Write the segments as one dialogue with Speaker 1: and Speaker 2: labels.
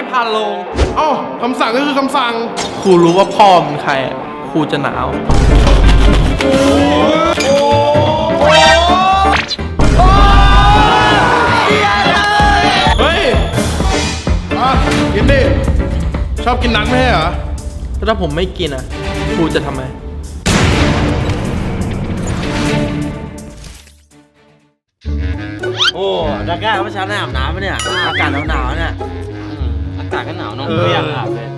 Speaker 1: ช่พานโลง
Speaker 2: เอ้าคำสั่งก็คือคำสั่ง
Speaker 1: ครูรู้ว่าพ่อมันใครอะครูจะหนาว
Speaker 2: เฮ้ยอะกินดิ ชอบกินนักไม่ใช่เหรอ
Speaker 1: แล้วถ้าผมไม่กินอะ ครูจะทำไม
Speaker 3: โอ้ดาก้าเมื่อเช้าได้อาบน้ำปะเนี่ย อากาศหนาวๆเนี่ย
Speaker 4: อากาศก็หนาวเนอะ
Speaker 3: เออ
Speaker 4: ไม่อยากอาบเลย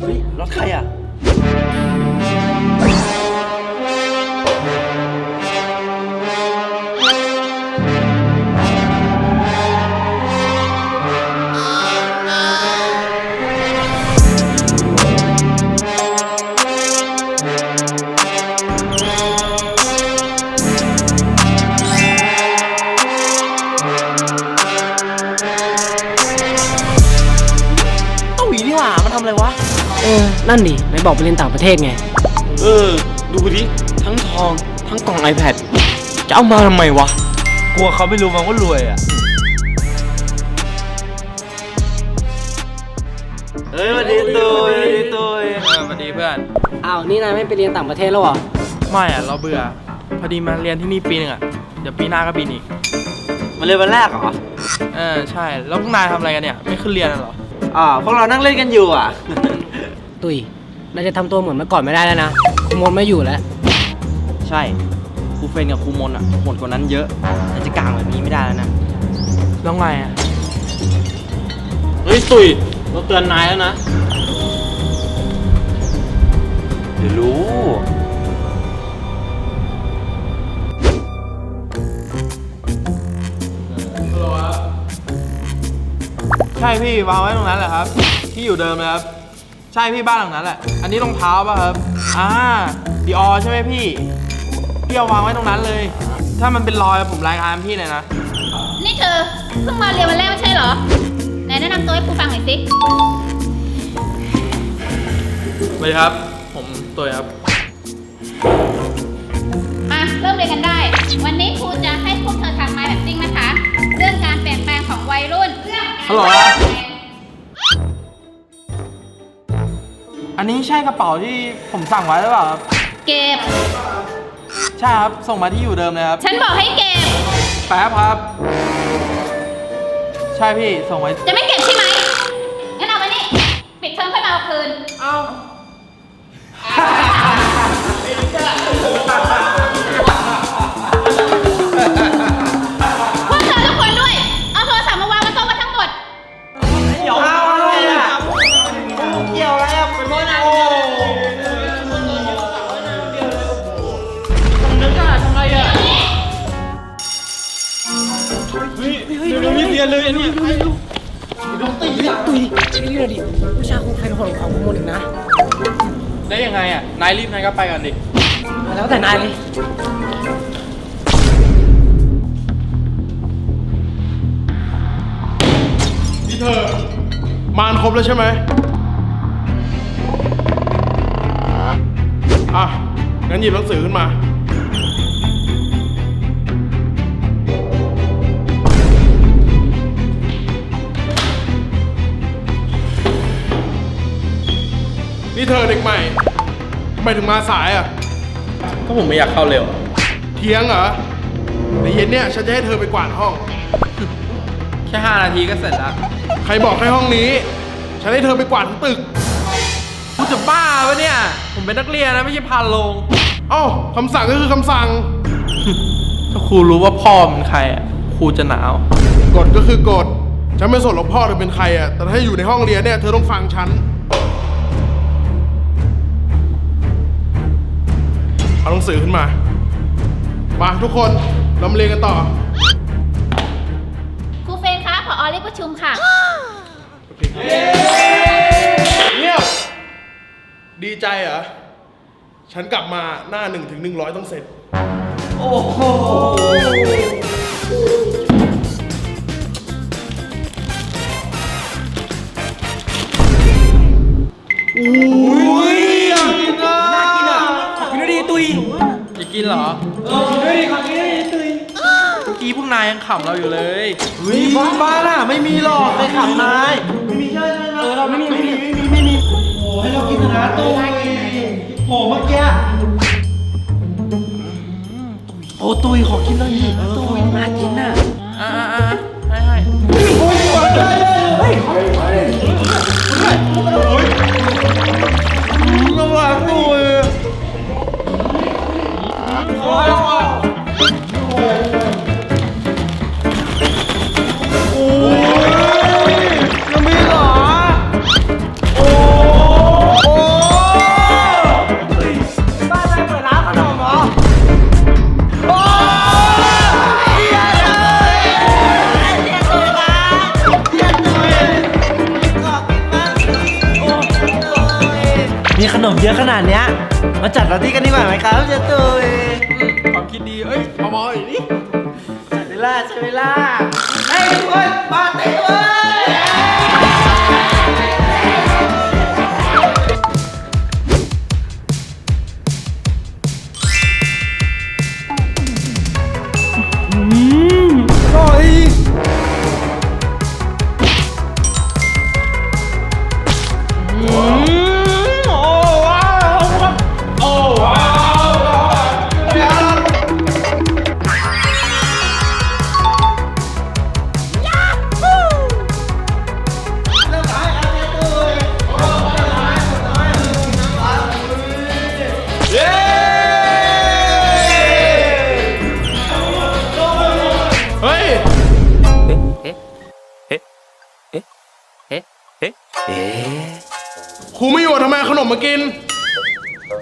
Speaker 3: เฮ้ยรถใครอะ ทำอะไรวะ
Speaker 5: เออ นั่นดิไหนบอกไปเรียนต่างประเทศไง
Speaker 4: เออ ดูดิทั้งทอง ทั้งกล่อง iPad จะเอามาทำไมวะ
Speaker 3: กลัวเขาไม่รู้มันว่ารวยอะ เฮ้ยสวัสดีตุยสวัสดีตุย
Speaker 1: เออสวัสดีเพื่อน
Speaker 5: อ้าว นี่นายไม่ไปเรียนต่างประเทศแล้วเหรอ
Speaker 1: ไม่อะ เราเบื่อ พอดีมาเรียนที่นี่ปีหนึ่งอะ เดี๋ยวปีหน้าก็บินอีก
Speaker 3: มาเรียนวันแรกเหรอ
Speaker 1: เออ ใช่ แล้วพวกนายทำอะไรกันเนี่ย ไม่ขึ้นเรียนเหรอ
Speaker 3: อ่าพวกเรานั่งเล่นกันอยู่อะ
Speaker 5: ตุยนายจะทำตัวเหมือนเมื่อก่อนไม่ได้แล้วนะคุมนไม่อยู่แล้ว
Speaker 4: ใช่ครูเฟนกับครูมนอะโหดกว่านั้นเยอะแต่จะกลางแบบนี้ไม่ได้แล้วนะ
Speaker 1: แล้วไงอะ
Speaker 4: เฮ้ยตุยเราเตือนนายแล้วนะ
Speaker 3: เดี๋ยวรู้
Speaker 1: ใช่พี่วางไว้ตรงนั้นแหละครับ ที่อยู่เดิมเลยครับ ใช่พี่บ้านหลังนั้นแหละ อันนี้รองเท้าป่ะครับ อ่าดีออใช่ไหมพี่ พี่เอาวางไว้ตรงนั้นเลย ถ้ามันเป็นรอยผมรายงานพี่เลยนะ
Speaker 6: นี่เธอเพิ่งมาเรียนวันแรกไม่ใช่เหรอ ไหนแนะนำตัวให้ครูฟังหน่อยสิ
Speaker 1: สวัสดีครับ ผมตัวครับ
Speaker 6: มาเริ่มเรียนกันได้ วันนี้ครูจะให้พวกเธอทำ
Speaker 1: ฮัลโหลอันนี้ใช่กระเป๋าที่ผมสั่งไว้หรือเปล่าครับ
Speaker 6: เก็บ
Speaker 1: ใช่ครับ ส่งมาที่อยู่เดิมเลยครับ
Speaker 6: ฉันบอกให้เก็บ
Speaker 1: แป๊บครับ ใช่พี่ ส่งไว้
Speaker 6: จะไม่เก็บใช่ไหมงั้นเอามานี่ ปิดเทอมค่อยมาเอาคืน
Speaker 1: เอ้า
Speaker 3: ไป
Speaker 5: ก่
Speaker 1: อนดิ
Speaker 5: แล้วแต่นายเลย
Speaker 2: นี่เธอ มานครบแล้วใช่ไหม อะ งั้นหยิบหนังสือขึ้นมา นี่เธอเด็กใหม่ทำ ไมถึงมาสายอะ
Speaker 1: ก็ผมไม่อยากเข้าเร็ว
Speaker 2: เที่ยงเหรอในเย็นเนี่ยฉันจะให้เธอไปกวาดห้อง
Speaker 1: แค่5นาทีก็เสร็จแล้ว
Speaker 2: ใครบอกให้ห้องนี้ ฉันให้เธอไปกวาดทั้งตึก
Speaker 1: กูจะบ้าปะเนี่ย ผมเป็นนักเรียนนะไม่ใช่พานโลง
Speaker 2: เอ้าคำสั่งก็คือคำสั่ง
Speaker 1: ถ้าครูรู้ว่าพ่อมันใครอะครูจะหนาว
Speaker 2: กฎก็คือกฎ ฉันไม่สนหรอกพ่อเธอเป็นใครอะ แต่ถ้าอยู่ในห้องเรียนเนี่ยเธอต้องฟังฉัน เอาหนังสือขึ้นมา มาทุกคนเรามาเรียนกันต่อ
Speaker 6: ครูเฟรนคะผอเรียกประชุมค่ะ
Speaker 2: เงียบดีใจเหรอ ฉันกลับมาหน้าหนึ่งถึงหนึ่งร้อยต้องเสร็จ
Speaker 3: กิน
Speaker 1: เหรอด้วยดิของนี้ด้วยดิตุยเมื่อกี้พวกนายยังขำเราอยู่เลย
Speaker 3: เฮ้ยบ้าบ้าน่ะไม่มีหรอกไปขำนายไม่มีใช่ไหมเออเราไม่มีไม่มีไม่มีไม่มีโอ้ให้เรากินนะตุยโอ้โเมื่อกี้โอ้ตุยขอกินหน่อยดิตุยมากินน่ะ
Speaker 1: อ่าอ่าให้ให้โอ้ยเฮ้ยเฮ้ยเฮ้ยโอ้
Speaker 5: ยระวังตุย มเหรอ
Speaker 3: มีขนมเยอะขนาดเนี้ย มาจัดปาร์ตี้กันดีกว่าไหมครับเจ๊ตุย
Speaker 1: คว มอยเอามาอีกนี่
Speaker 3: จัดเวลาใช่เวลาให้ทุกคนปาร์ตี้เว้ย
Speaker 2: มเอาขนมมากิน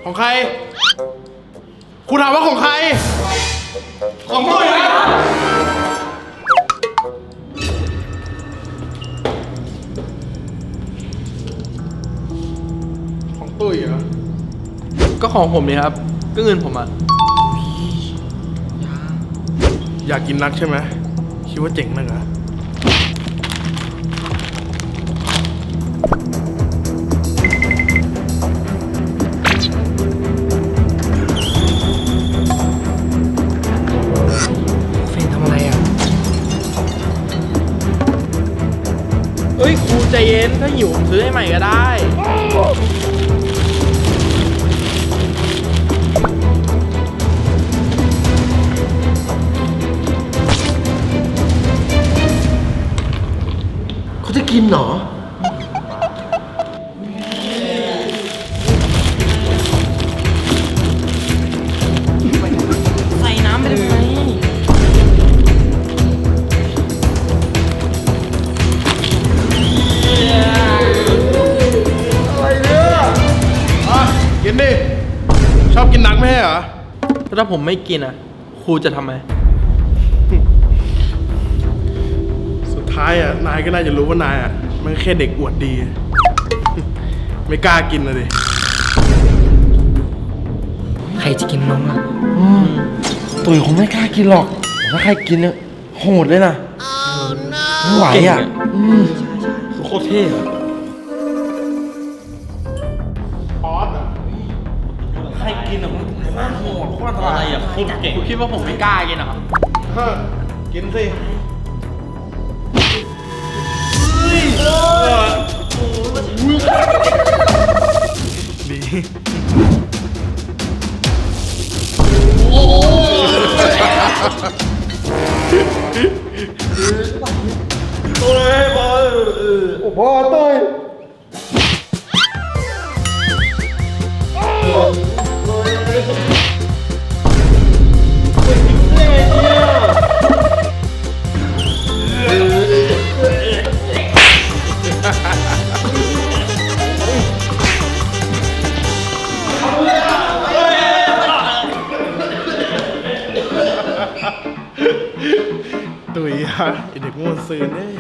Speaker 2: ของใครครูถามว่าของใคร ของตุ้ยนะของตุ้ยเหรอ
Speaker 1: ก็ของผมนี่ครับ ก็เงินผมอะ
Speaker 2: อยากกินนักใช่ไหมคิดว่าเจ๋งนักเหรอ
Speaker 1: ใจเย็นถ้าหิวผมซื้อให้ใหม่ก็ได้
Speaker 3: เขาจะกินเหรอ
Speaker 1: ถ้าผมไม่กินอะ ครูจะทำไม
Speaker 2: สุดท้ายอะนายก็น่าจะรู้ว่านายอะมันแค่เด็กอวดดี ไม่กล้ากินเลยดิ
Speaker 5: ใครจะกินนมอะ
Speaker 3: ตุยคงไม่กล้ากินหรอกถ้าใครกินเนี่ยโหดเลยนะไม่ไหวอะ
Speaker 1: คือโคตรเท่อะ
Speaker 3: คตรเก่ง
Speaker 1: ครูคิดว่าผมไม่กล้ากินเหรอ
Speaker 2: ฮะกินสิดีตุยฮะ ไอเด็กโง่ซืนเนี่ย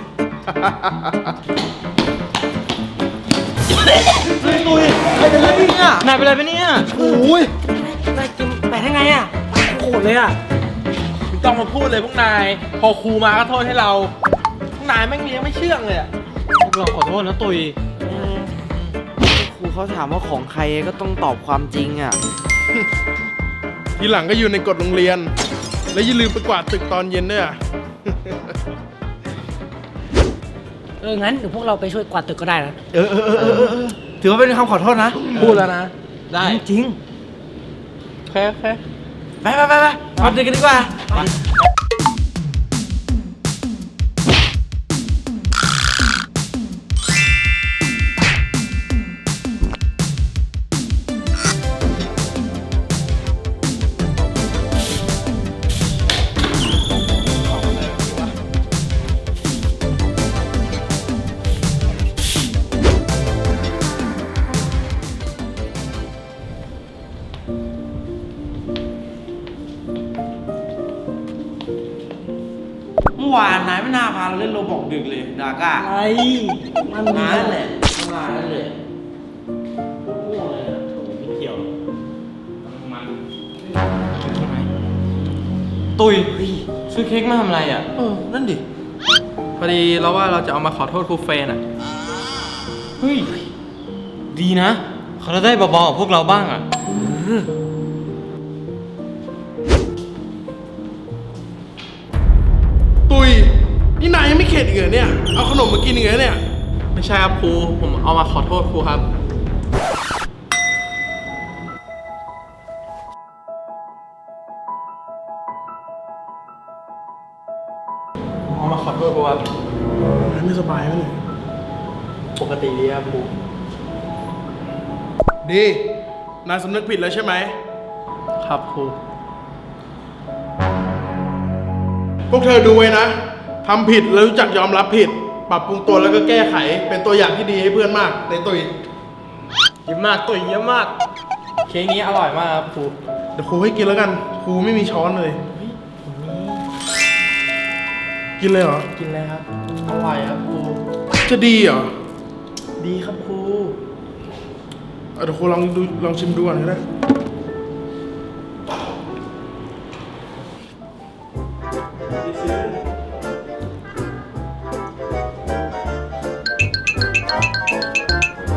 Speaker 1: นายเป็นไรไปเนี่ย
Speaker 5: นายกินไปได้ไงอะโหดเลยอะ
Speaker 1: ไม่ต้องมาพูดเลยพวกนาย พอครูมาก็โทษให้เราพวกนายแม่งเลี้ยงไม่เชื่องเลยอะ
Speaker 4: เราขอโทษนะตุยครูเขาถามว่าของใครก็ต้องตอบความจริงอะ
Speaker 2: ทีหลังก็อยู่ในกฎโรงเรียน และอย่าลืมไปกวาดตึกตอนเย็นด้วยอะ
Speaker 5: เอองั้นเดี๋ยวพวกเราไปช่วยกวาดตึกก็ได้นะ
Speaker 3: เออเออเออเออเออถือว่าเป็นคำขอโทษนะ
Speaker 1: พูดแล้วนะ ได้
Speaker 5: จริง
Speaker 1: โอเคโอเค
Speaker 4: ไปไปไปไปเอาเดินกันดีกว่า
Speaker 3: มันนายนั่นแหละนายนั่นแหละง่วงเลยอะโถ่ไม่เกี่ยวมัน
Speaker 1: ตุยซื้อเค้กมาทำอะไรอะ
Speaker 3: เออ นั่นดิ
Speaker 1: พอดีเราว่าเราจะเอามาขอโทษครูเฟรนอะ
Speaker 4: เฮ้ย ดีนะ เขาจะได้เบาๆกับพวกเราบ้างอะ
Speaker 2: ตุยนี่นายยังไม่เข็ดอีกเหรอเนี่ย เอาขนมมากินอีกเหรอเนี่ย
Speaker 1: ไม่ใช่ครับครูผมเอามาขอโทษครูครับผมเอามาขอโทษครูครับ
Speaker 2: นายไม่สบายไหมเนี่ย
Speaker 1: ปกติดีครับครู
Speaker 2: ดีนายสำนึกผิดแล้วใช่ไหม
Speaker 1: ครับครู
Speaker 2: พวกเธอดูไว้นะทำผิดแล้วรู้จักยอมรับผิด ปรับปรุงตัวแล้วก็แก้ไขเป็นตัวอย่างที่ดีให้เพื่อนมากในตุย
Speaker 1: เยี่ยมมากตุยเยี่ยมมาก เค้กนี้อร่อยมากครับครู
Speaker 2: เดี๋ยวครูให้กินแล้วกันครูไม่มีช้อนเลย กินเลยเหรอ
Speaker 1: กินเลยครับ อร่อยครับครู
Speaker 2: จะดีเหรอ
Speaker 1: ดีครับครู
Speaker 2: เอาเดี๋ยวครูลองดูลองชิมดูก่อนก็ได้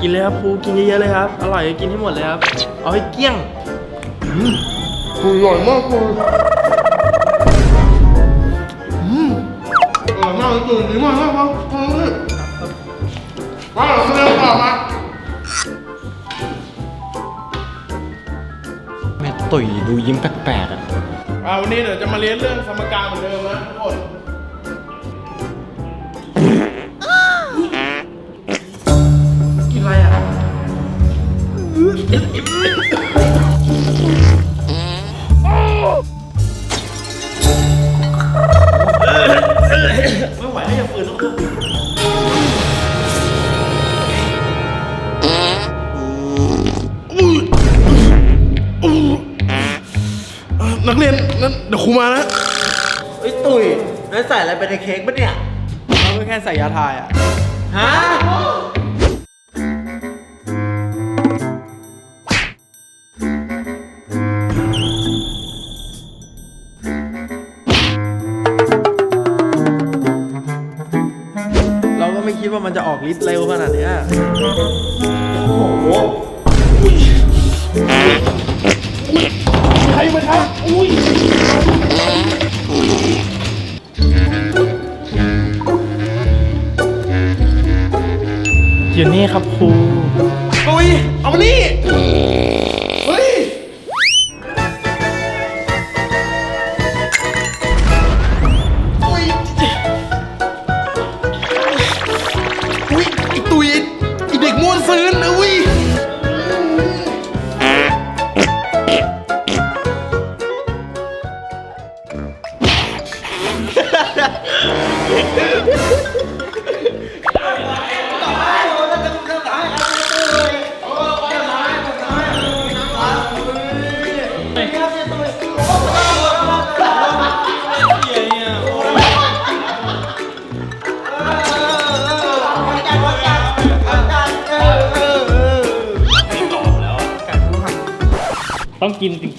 Speaker 1: กินเลยครับครูกินเยอะๆเลยครับ อร่อยก็กินให้หมดเลยครับ เอาให้เกลี้ยง
Speaker 2: ครูอร่อยมากครูอืมอร่อยมากเลยดีมากครับครับมาเรามาเร็วต่อมา
Speaker 4: แม่ตุ๋ยดูยิ้มแปลกๆอะ
Speaker 2: อ่าวันนี้เดี๋ยวจะมาเรียนเรื่องสมการเหมือนเดิมนะทุกคน
Speaker 1: กิน ไม่
Speaker 3: ไหวแล้วอย่าฝืนแล้วคือ
Speaker 2: เอ่อนักเรียนนั้นเดี๋ยวครูมานะ
Speaker 3: เฮ้ยตุ๋ยนายใส่อะไรไปในเค้กปะเนี่ย
Speaker 1: เราก็แค่ใส่ยาทายอะ
Speaker 3: ฮะ
Speaker 1: ฤทธิ์เร็วขนาดเนี้ย
Speaker 2: ใครมาครับอุ้ย
Speaker 1: อยู่นี่ครับครู
Speaker 2: ตุยเอามานี่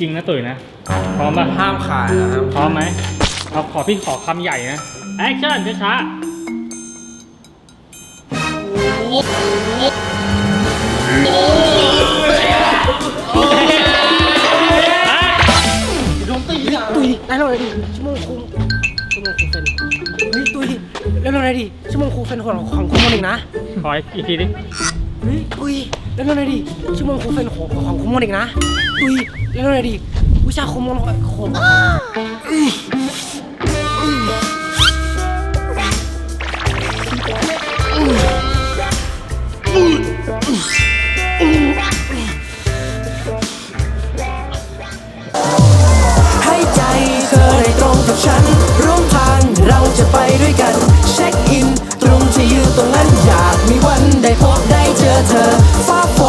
Speaker 7: ริงๆนะตุ๋ยนะพร้อมป่ะ
Speaker 1: ห้ามขายนะครับ
Speaker 7: พร้อมไหมเอาขอพี่ขอคำใหญ่นะแอคชั่นช้าๆ
Speaker 5: ตุยได้แล้วเลยดิชั่วโมงครูชั่วโมงครูเฟนเฮ้ยตุยเร็วๆหน่อยดิชั่วโมงครูเฟนของของคุณโมนอีกนะ
Speaker 7: ขออีกทีดิ
Speaker 5: เฮ้ยตุยเล่นหน่อยดิชั่วโมงครูเป็นของของครูมนอีกนะตุย เล่นหน่อยดิวิชาค
Speaker 8: มมันคม
Speaker 9: ให้ใจเธอได้ต
Speaker 5: รงกับฉัน ร่วม
Speaker 9: ทางเราจะไปด้วยกั
Speaker 5: น เช็คอิน ตรง
Speaker 9: ที่ยืนตรงนั้นอยากมีวันได้พบได้เจอเธอฟ้าฝน